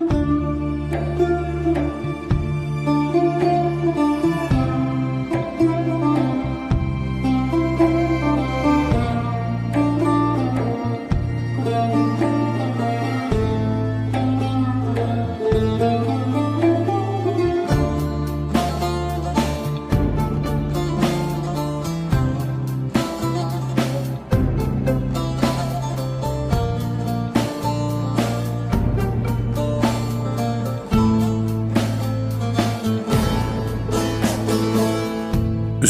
Música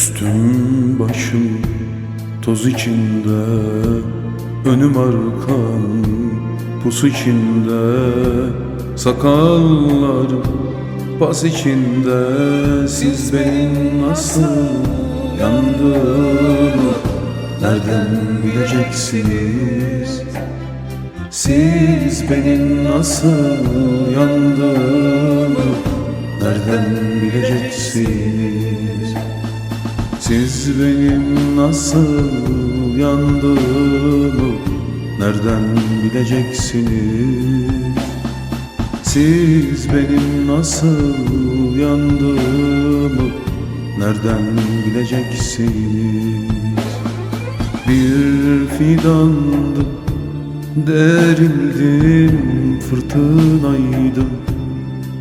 Üstüm başım toz içinde Önüm arkam pus içinde. Sakallarım pas içinde Siz benim nasıl yandığımı Nereden bileceksiniz? Siz benim nasıl yandığımı Nereden bileceksiniz siz benim nasıl yandığımı nereden bileceksiniz? Siz benim nasıl yandığımı nereden bileceksiniz? Bir fidandım, derildim, fırtınaydım,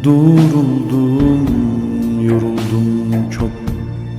duruldum,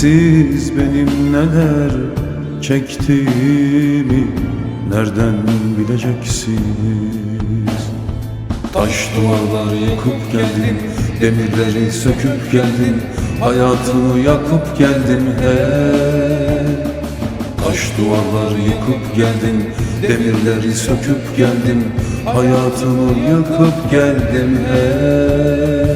siz benim neler çektiğimi nereden bileceksiniz? Taş duvarlar yıkıp geldim, demirleri söküp geldim, hayatımı yakıp geldim hey. Taş duvarlar yıkıp geldim, demirleri söküp geldim, hayatımı yıkıp geldim hey.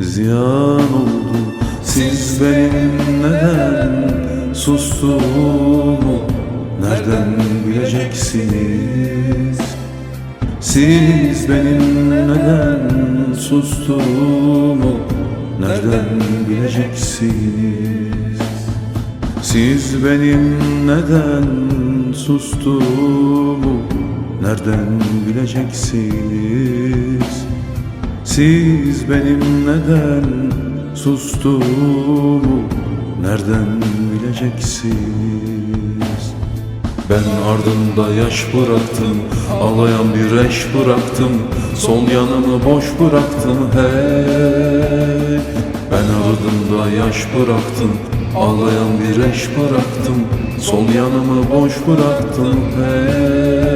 ziyan oldu. Siz benim neden sustuğumu nereden bileceksiniz? Siz benim neden sustuğumu nereden bileceksiniz? Siz benim neden sustuğumu nereden bileceksiniz siz benim neden sustuğumu nereden bileceksiniz? Ben ardında yaş bıraktım Ağlayan bir eş bıraktım Sol yanımı boş bıraktım hey Ben ardında yaş bıraktım Ağlayan bir eş bıraktım Sol yanımı boş bıraktım hey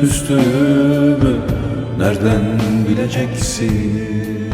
küstüğümü nereden bileceksiniz?